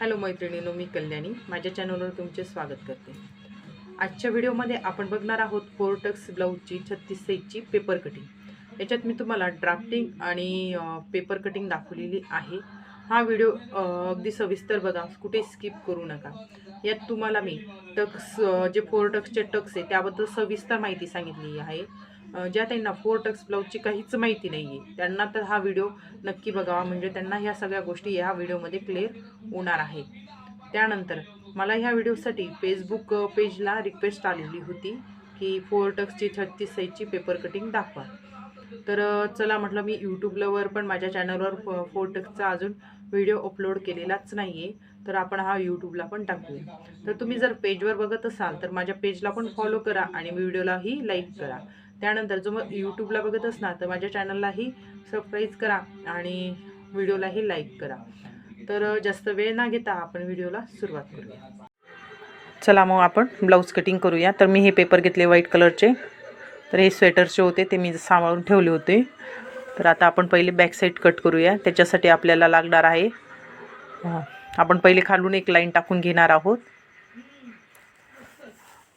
Hello मैत्रिणीनो मी कल्याणी. माझ्या चॅनलवर तुमचे स्वागत करते. आजच्या व्हिडिओमध्ये आपण बघणार आहोत फोरटक्स ब्लाऊजची छत्तीस साईजची पेपर कटिंग याच्यात मी तुम्हाला ड्राफ्टिंग आणि पेपर कटिंग दाखवलेली आहे. हा व्हिडिओ अगदी सविस्तर बघा कुठे स्किप करू नका. यात तुम्हाला मी टक्स जे फोर टक्सचे टक्स आहे त्याबद्दल सविस्तर माहिती सांगितली आहे. ज्या त्यांना फोर टक्स ब्लाऊजची काहीच माहिती नाही आहे त्यांना तर हा व्हिडिओ नक्की बघावा. म्हणजे त्यांना ह्या सगळ्या गोष्टी ह्या व्हिडिओमध्ये क्लिअर होणार आहे. त्यानंतर मला ह्या व्हिडिओसाठी फेसबुक पेजला रिक्वेस्ट आलेली होती की फोर टक्सची छत्तीस साईजची पेपर कटिंग दाखवा. तर चला म्हटलं मी यूट्यूबलावर पण माझ्या चॅनलवर फ फोर टक्सचा अजून व्हिडिओ अपलोड केलेलाच नाही आहे तर आपण हा यूट्यूबला पण टाकूया. तर तुम्ही जर पेजवर बघत असाल तर माझ्या पेजला पण फॉलो करा आणि व्हिडिओलाही लाईक करा. त्यानंतर जो मग यूट्यूबला बघत असणार तर माझ्या चॅनललाही सबस्क्राईब करा आणि व्हिडिओलाही लाईक करा. तर जास्त वेळ ना घेता आपण व्हिडिओला सुरुवात करूया. चला मग आपण ब्लाऊज कटिंग करूया. तर मी हे पेपर घेतले व्हाईट कलरचे तर हे स्वेटरचे होते ते मी सांभाळून ठेवले होते. तर आता आपण पहिले बॅक साईड कट करूया. त्याच्यासाठी आपल्याला लागणार आहे आपण पहिले खालून एक लाईन टाकून घेणार आहोत.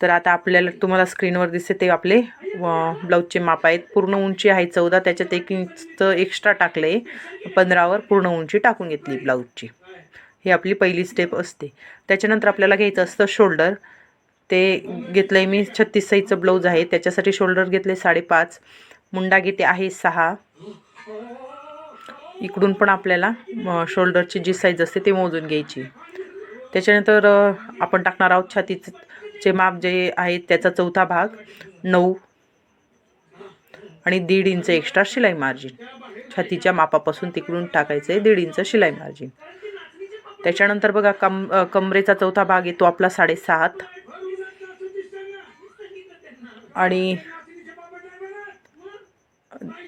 तर आता आपल्याला तुम्हाला स्क्रीनवर दिसते ते आपले ब्लाऊजचे माप आहेत. पूर्ण उंची आहे चौदा त्याच्यात एक इंचचं एक्स्ट्रा टाकलं आहे पंधरावर पूर्ण उंची टाकून घेतली ब्लाऊजची ही आपली पहिली स्टेप असते. त्याच्यानंतर आपल्याला घ्यायचं असतं शोल्डर ते घेतलं आहे मी छत्तीस साईजचं ब्लाऊज आहे. त्याच्यासाठी शोल्डर घेतले साडेपाच. मुंडा घेते आहे सहा. इकडून पण आपल्याला शोल्डरची जी साईज असते ती मोजून घ्यायची. त्याच्यानंतर आपण टाकणार आहोत छातीचं माप जे आहे त्याचा चौथा भाग नऊ आणि दीड इंच एक्स्ट्रा शिलाई मार्जिन छातीच्या मापापासून तिकडून टाकायचं आहे दीड इंच शिलाई मार्जिन त्याच्यानंतर बघा कम कमरेचा चौथा भाग येतो आपला साडेसात. आणि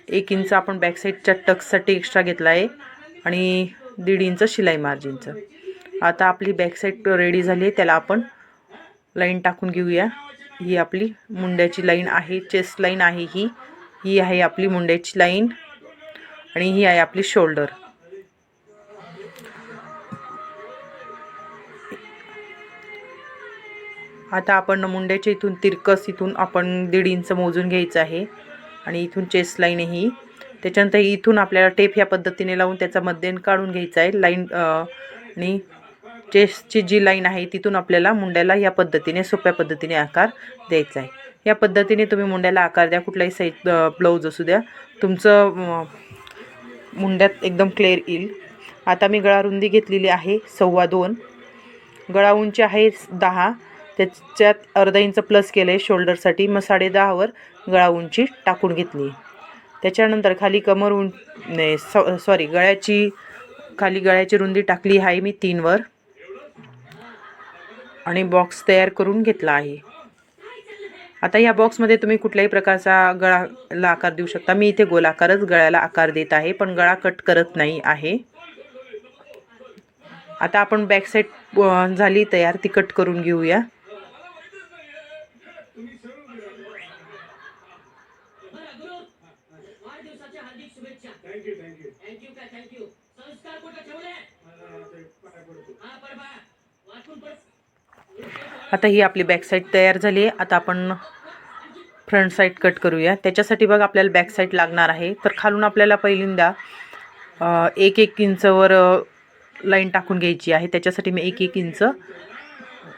एक इंच आपण बॅकसाईडच्या टक्ससाठी एक्स्ट्रा घेतला आहे आणि दीड इंच शिलाई मार्जिनचं आता आपली बॅक साईड रेडी झाली आहे त्याला आपण लाईन टाकून घेऊया. ही आपली मुंड्याची लाईन आहे चेस्ट लाईन आहे ही. ही आहे आपली मुंड्याची लाईन आणि ही आहे आपली शोल्डर आता आपण मुंड्याच्या इथून तिरकस इथून आपण दीड इंच मोजून घ्यायचं आहे आणि इथून चेस्ट लाईन आहे ही. त्याच्यानंतर इथून आपल्याला टेप ह्या पद्धतीने लावून त्याचा मध्यन काढून घ्यायचा आहे. लाईन आणि चेस्टची जी लाईन आहे तिथून आपल्याला मुंड्याला या पद्धतीने सोप्या पद्धतीने आकार द्यायचा आहे. या पद्धतीने तुम्ही मुंड्याला आकार द्या कुठलाही साईज ब्लाऊज असू द्या. तुमचं मुंड्यात एकदम क्लिअर येईल. आता मी गळा रुंदी घेतलेली आहे सव्वा दोन. गळा उंची आहे दहा. त्याच्यात अर्धा इंच प्लस केलं आहे शोल्डरसाठी मग साडे दहावर गळा उंची टाकून घेतली. त्याच्यानंतर खाली कमर उं सॉरी गळ्याची खाली गळ्याची रुंदी टाकली आहे मी तीनवर. आणि बॉक्स तयार करून घेतला आहे. आता या बॉक्समध्ये तुम्ही कुठल्याही प्रकारचा गळाला आकार देऊ शकता. मी इथे गोलाकारच गळ्याला आकार देत आहे पण गळा कट करत नाही आहे. आता आपण बॅक साईड झाली तयार ती कट करून घेऊया. आता ही आपली बॅक साईड तयार झाली आहे. आता आपण फ्रंट साईड कट करूया. त्याच्यासाठी बघ आपल्याला बॅक साईड लागणार आहे. तर खालून आपल्याला पहिल्यांदा एक एक इंचवर लाईन टाकून घ्यायची आहे. त्याच्यासाठी मी एक एक इंच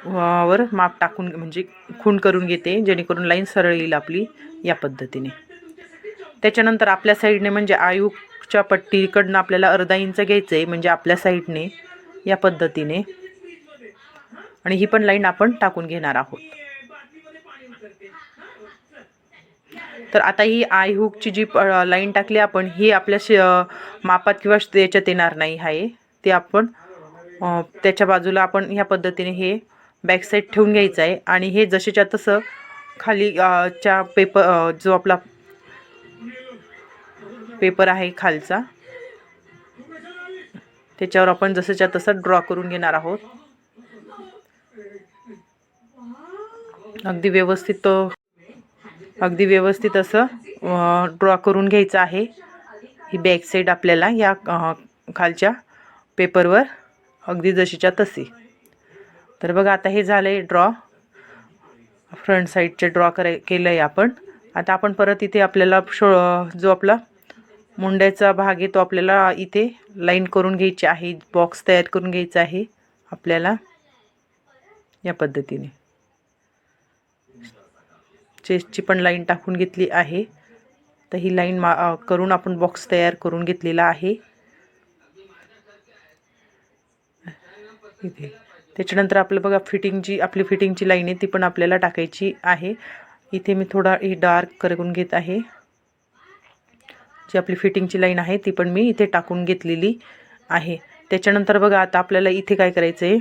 वर माप टाकून म्हणजे खूण करून घेते जेणेकरून लाईन सरळ येईल आपली या पद्धतीने. त्याच्यानंतर आपल्या साईडने म्हणजे आयुकच्या पट्टीकडनं आपल्याला अर्धा इंच घ्यायचं आहे म्हणजे आपल्या साईडने या पद्धतीने. आणि ही पण लाईन आपण टाकून घेणार आहोत. तर आता ही आय हुकची जी लाईन टाकली आपण ही आपल्या श मापात किंवा याच्यात येणार नाही आहे. ते आपण त्याच्या बाजूला आपण ह्या पद्धतीने हे बॅकसाईड ठेवून घ्यायचं आहे. आणि हे जसेच्या तसं खाली च्या पेपर जो आपला पेपर आहे खालचा त्याच्यावर आपण जसंच्या तसं ड्रॉ करून घेणार आहोत. अगदी व्यवस्थित अगदी व्यवस्थित असं ड्रॉ करून घ्यायचं आहे. ही बॅक साईड आपल्याला या खालच्या पेपरवर अगदी जशीच्या तशी. तर बघा आता हे झालं आहे ड्रॉ फ्रंट साईडचे ड्रॉ कराय केलं आहे आपण. आता आपण परत इथे आपल्याला शो जो आपला मुंड्याचा भाग आहे तो आपल्याला इथे लाईन करून घ्यायची आहे. बॉक्स तयार करून घ्यायचा आहे आपल्याला या पद्धतीने. चेस्टची पण लाईन टाकून घेतली आहे. तर ही लाईन मा करून आपण बॉक्स तयार करून घेतलेला आहे. इथे. त्याच्यानंतर आपलं बघा फिटिंगची आपली फिटिंगची लाईन आहे ती पण आपल्याला टाकायची आहे. इथे मी थोडा ही डार्क करून घेत आहे. जी आपली फिटिंगची लाईन आहे ती पण मी इथे टाकून घेतलेली आहे. त्याच्यानंतर बघा आता आपल्याला इथे काय करायचं आहे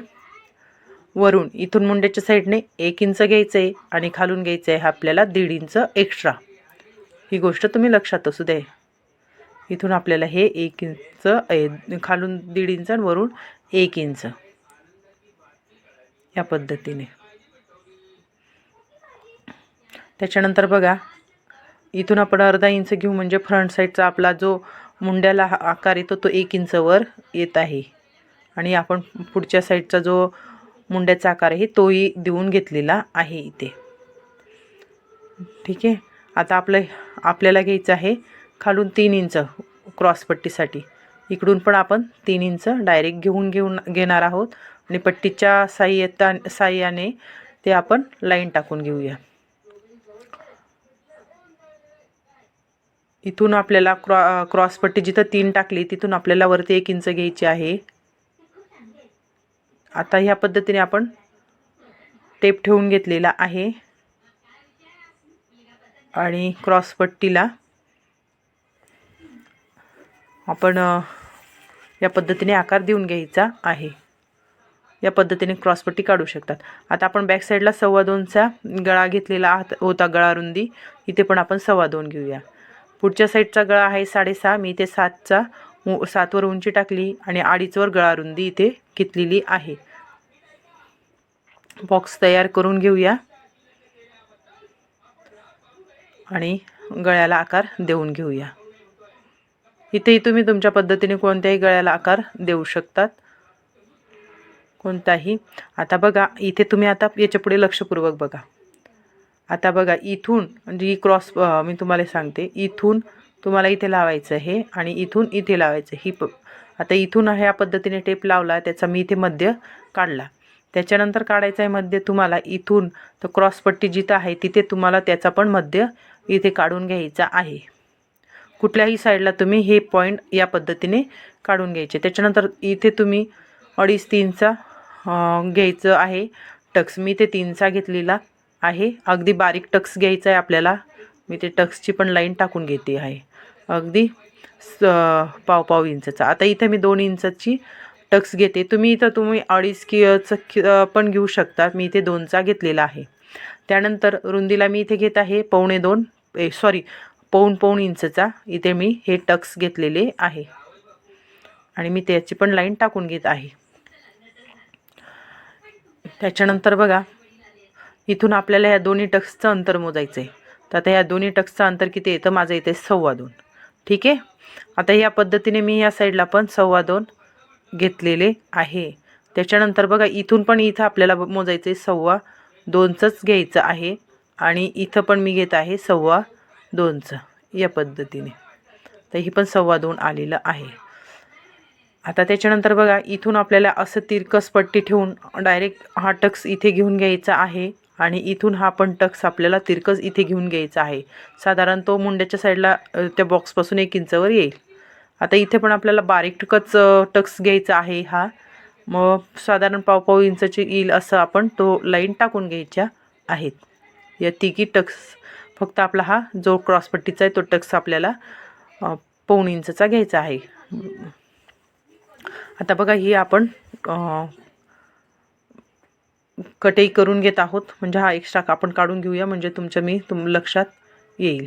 वरून इथून मुंड्याच्या साईडने एक इंच घ्यायचं आहे आणि खालून घ्यायचं आहे आपल्याला दीड इंच एक्स्ट्रा ही गोष्ट तुम्ही लक्षात असू दे. इथून आपल्याला हे एक इंच खालून दीड इंच आणि वरून एक इंच. या पद्धतीने. त्याच्यानंतर बघा इथून आपण अर्धा इंच घेऊ म्हणजे फ्रंट साईडचा आपला जो मुंड्याला हा आकार येतो तो एक इंचवर येत आहे. आणि आपण पुढच्या साईडचा जो मुंड्याचा आकार तोही देऊन घेतलेला आहे इथे. ठीक आहे? आता आपलं आपल्याला घ्यायचं आहे खालून तीन इंच क्रॉसपट्टीसाठी इकडून पण आपण तीन इंच डायरेक्ट घेऊन घेऊन घेणार आहोत. आणि पट्टीच्या साह्यता साह्याने ते आपण लाईन टाकून घेऊया. इथून आपल्याला क्रॉ क्रॉसपट्टी जिथं तीन टाकली तिथून आपल्याला वरती एक इंच घ्यायची आहे. आता ह्या पद्धतीने आपण टेप ठेवून घेतलेला आहे. आणि क्रॉसपट्टीला आपण या पद्धतीने आकार देऊन घ्यायचा आहे. या पद्धतीने क्रॉसपट्टी काढू शकतात. आता आपण बॅक साईडला सव्वा दोनचा गळा घेतलेला आहात होता गळा रुंदी. इथे पण आपण सव्वा दोन घेऊया. पुढच्या साईडचा गळा आहे साडेसहा मी इथे सातचा. सातवर उंची टाकली आणि अडीचवर गळा रुंदी इथे घेतलेली आहे. बॉक्स तयार करून घेऊया. आणि गळ्याला आकार देऊन घेऊया. इथेही तुम्ही तुमच्या पद्धतीने कोणत्याही गळ्याला आकार देऊ शकतात. कोणताही. आता बघा इथे तुम्ही आता याच्यापुढे लक्षपूर्वक बघा. आता बघा इथून म्हणजे क्रॉस मी तुम्हाला सांगते इथून तुम्हाला इथे लावायचं आहे आणि इथून इथे लावायचं ही प आता इथून ह्या पद्धतीने टेप लावला त्याचा मी इथे मध्य काढला. त्याच्यानंतर काढायचा आहे मध्य तुम्हाला इथून तर क्रॉसपट्टी जिथं आहे तिथे तुम्हाला त्याचा पण मध्य इथे काढून घ्यायचा आहे. कुठल्याही साईडला तुम्ही हे पॉईंट या पद्धतीने काढून घ्यायचे. त्याच्यानंतर इथे तुम्ही अडीच तीनचा घ्यायचं आहे टक्स. मी ते तीनचा घेतलेला आहे. अगदी बारीक टक्स घ्यायचा आहे आपल्याला. मी ते टक्सची पण लाईन टाकून घेते आहे. अगदी स पाव पाव इंचचा. आता इथं मी दोन इंचाची टक्स घेते. तुम्ही इथं तुम्ही अडीच कि पण घेऊ शकता. मी इथे दोनचा घेतलेला आहे. त्यानंतर रुंदीला मी इथे घेत आहे पावणे दोन ए सॉरी पाऊण पाऊण इंचचा इथे मी हे टक्स घेतलेले आहे. आणि मी त्याची पण लाईन टाकून घेत आहे. त्याच्यानंतर बघा इथून आपल्याला ह्या दोन्ही टक्सचं अंतर मोजायचं आहे तर आता ह्या दोन्ही टक्सचं अंतर किती येतं माझं इथे सव्वा दोन. ठीक आहे? आता या पद्धतीने मी या साईडला पण सव्वा दोन घेतलेले आहे. त्याच्यानंतर बघा इथून पण इथं आपल्याला मोजायचं आहे सव्वा दोनचंच घ्यायचं आहे. आणि इथं पण मी घेत आहे सव्वा दोनचं या पद्धतीने. तर ही पण सव्वा दोन आलेलं आहे. आता त्याच्यानंतर बघा इथून आपल्याला असं तिरकस पट्टी ठेवून डायरेक्ट हा टक्स इथे घेऊन घ्यायचा आहे. आणि इथून हा पण टक्स आपल्याला तिरकस इथे घेऊन घ्यायचा आहे. साधारण तो मुंड्याच्या साईडला त्या बॉक्सपासून एक इंचवर येईल. आता इथे पण आपल्याला बारीकच टक्स घ्यायचा आहे हा. मग साधारण पाव पाव इंचाची येईल असं आपण तो लाईन टाकून घ्यायच्या आहेत. या तिघी टक्स फक्त आपला हा जो क्रॉसपट्टीचा आहे तो टक्स आपल्याला अ, पाऊण इंचचा घ्यायचा आहे. आता बघा ही आपण कटई करून घेत आहोत. म्हणजे हा एक्स्ट्रा आपण काढून घेऊया. म्हणजे तुमच्या मी तुम लक्षात येईल.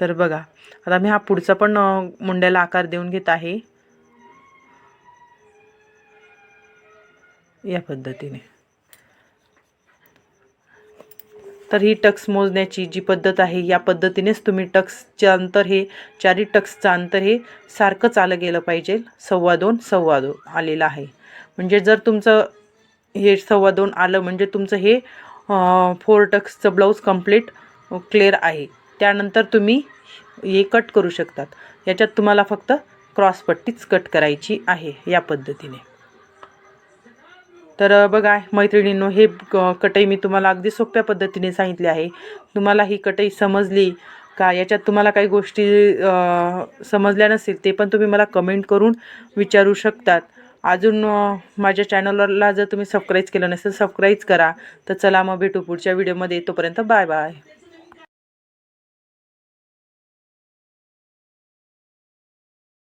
तर बघा आता मी हा पुढचा पण मुंड्याला आकार देऊन घेत आहे. या पद्धतीने. तर ही टक्स मोजण्याची जी पद्धत आहे या पद्धतीनेच तुम्ही टक्सचे अंतर हे चारी टक्सचं अंतर हे सारखंच आलं गेलं पाहिजे. सव्वा दोन सव्वा दोन आलेलं आहे. म्हणजे जर तुमचं हे सव्वा दोन आलं म्हणजे तुमचं हे फोर टक्सचं ब्लाऊज कंप्लीट क्लिअर आहे. त्यानंतर तुम्ही हे कट करू शकतात. याच्यात तुम्हाला फक्त क्रॉसपट्टीच कट करायची आहे या पद्धतीने. तर बघा मैत्रिणींनो हे क- कटई मी तुम्हाला अगदी सोप्या पद्धतीने सांगितली आहे. तुम्हाला ही कटई समजली का? याच्यात तुम्हाला काही गोष्टी समजल्या नसेल ते पण तुम्ही मला कमेंट करून विचारू शकतात. अजून माझ्या चॅनलला जर तुम्ही सबस्क्राईब केलं नसेल सबस्क्राईब करा. तर चला मग भेटू पुढच्या व्हिडिओमध्ये तोपर्यंत बाय बाय